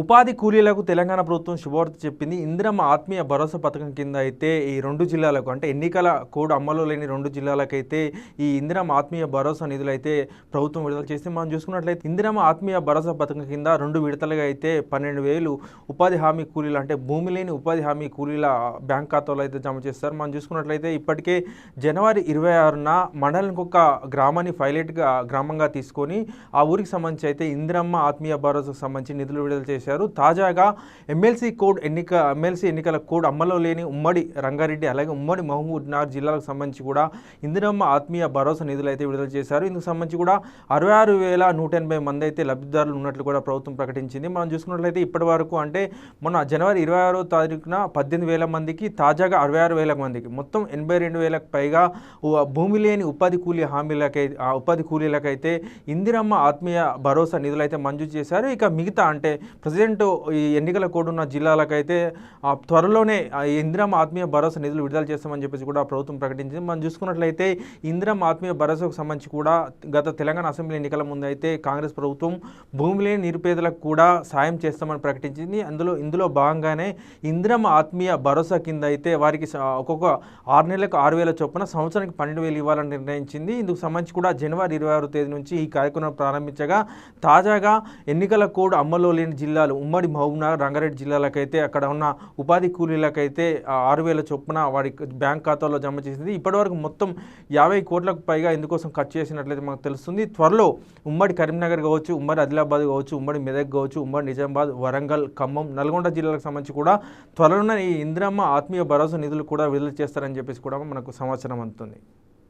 ఉపాధి కూలీలకు తెలంగాణ ప్రభుత్వం శుభవార్త చెప్పింది. ఇందిరమ్మ ఆత్మీయ భరోసా పథకం కింద అయితే ఈ రెండు జిల్లాలకు అంటే ఎన్నికల కోడ్ అమలు లేని రెండు జిల్లాలకైతే ఈ ఇందిరమ్మ ఆత్మీయ భరోసా నిధులు అయితే ప్రభుత్వం విడుదల చేస్తే మనం చూసుకున్నట్లయితే ఇందిరమ్మ ఆత్మీయ భరోసా పథకం కింద రెండు విడతలుగా అయితే పన్నెండు వేలు ఉపాధి హామీ కూలీలు అంటే భూమి లేని ఉపాధి హామీ కూలీల బ్యాంక్ ఖాతాలో అయితే జమ చేస్తారు. మనం చూసుకున్నట్లయితే ఇప్పటికే జనవరి ఇరవై ఆరున మండలానికి ఒక గ్రామాన్ని పైలట్గా గ్రామంగా తీసుకొని ఆ ఊరికి సంబంధించి అయితే ఇందిరమ్మ ఆత్మీయ భరోసాకు సంబంధించి నిధులు విడుదల చేశారు. తాజాగా ఎమ్మెల్సీ కోడ్ ఎన్నిక ఎమ్మెల్సీ ఎన్నికల కోడ్ అమల్లో లేని ఉమ్మడి రంగారెడ్డి అలాగే ఉమ్మడి మహబూబ్నగర్ జిల్లాలకు సంబంధించి కూడా ఇందిరమ్మ ఆత్మీయ భరోసా నిధులు అయితే విడుదల చేశారు. ఇందుకు సంబంధించి కూడా అరవై ఆరు వేల నూట ఎనభై మంది అయితే లబ్ధిదారులు ఉన్నట్లు కూడా ప్రభుత్వం ప్రకటించింది. మనం చూసుకున్నట్లయితే ఇప్పటి వరకు అంటే మొన్న జనవరి ఇరవై ఆరో తారీఖున పద్దెనిమిది వేల మందికి తాజాగా అరవై ఆరు వేల మందికి మొత్తం ఎనభై రెండు వేలకు పైగా భూమి లేని ఉపాధి కూలీ హామీలకై ఉపాధి కూలీలకైతే ఇందిరమ్మ ఆత్మీయ భరోసా నిధులు అయితే మంజూరు చేశారు. ఇక మిగతా అంటే ప్రజెంట్ ఈ ఎన్నికల కోడ్ ఉన్న జిల్లాలకైతే ఆ, త్వరలోనే ఇందిరం ఆత్మీయ భరోసా నిధులు విడుదల చేస్తామని చెప్పేసి కూడా ప్రభుత్వం ప్రకటించింది. మనం చూసుకున్నట్లయితే ఇందిరం ఆత్మీయ భరోసాకు సంబంధించి కూడా గత తెలంగాణ అసెంబ్లీ ఎన్నికల ముందు అయితే కాంగ్రెస్ ప్రభుత్వం భూమి లేని నిరుపేదలకు కూడా సాయం చేస్తామని ప్రకటించింది. అందులో ఇందులో భాగంగానే ఇందిరం ఆత్మీయ భరోసా కింద అయితే వారికి ఒక్కొక్క ఆరు నెలలకు ఆరు వేల చొప్పున సంవత్సరానికి పన్నెండు వేలు ఇవ్వాలని నిర్ణయించింది. ఇందుకు సంబంధించి కూడా జనవరి ఇరవై ఆరో తేదీ నుంచి ఈ కార్యక్రమం ప్రారంభించగా తాజాగా ఎన్నికల కోడ్ అమల్లో లేని జిల్లా జిల్లాలు ఉమ్మడి మహబూబ్నగర్ రంగారెడ్డి జిల్లాలకైతే అక్కడ ఉన్న ఉపాధి కూలీలకైతే ఆరు వేల చొప్పున వారి బ్యాంక్ ఖాతాలో జమ చేసింది. ఇప్పటివరకు మొత్తం యాభై కోట్లకు పైగా ఇందుకోసం ఖర్చు చేసినట్లయితే మనకు తెలుస్తుంది. త్వరలో ఉమ్మడి కరీంనగర్ కావచ్చు ఉమ్మడి ఆదిలాబాద్ కావచ్చు ఉమ్మడి మెదక్ కావచ్చు ఉమ్మడి నిజామాబాద్ వరంగల్ ఖమ్మం నల్గొండ జిల్లాలకు సంబంధించి కూడా త్వరలోనే ఈ ఇందిరమ్మ ఆత్మీయ భరోసా నిధులు కూడా విడుదల చేస్తారని చెప్పేసి కూడా మనకు సమాచారం అందుతుంది.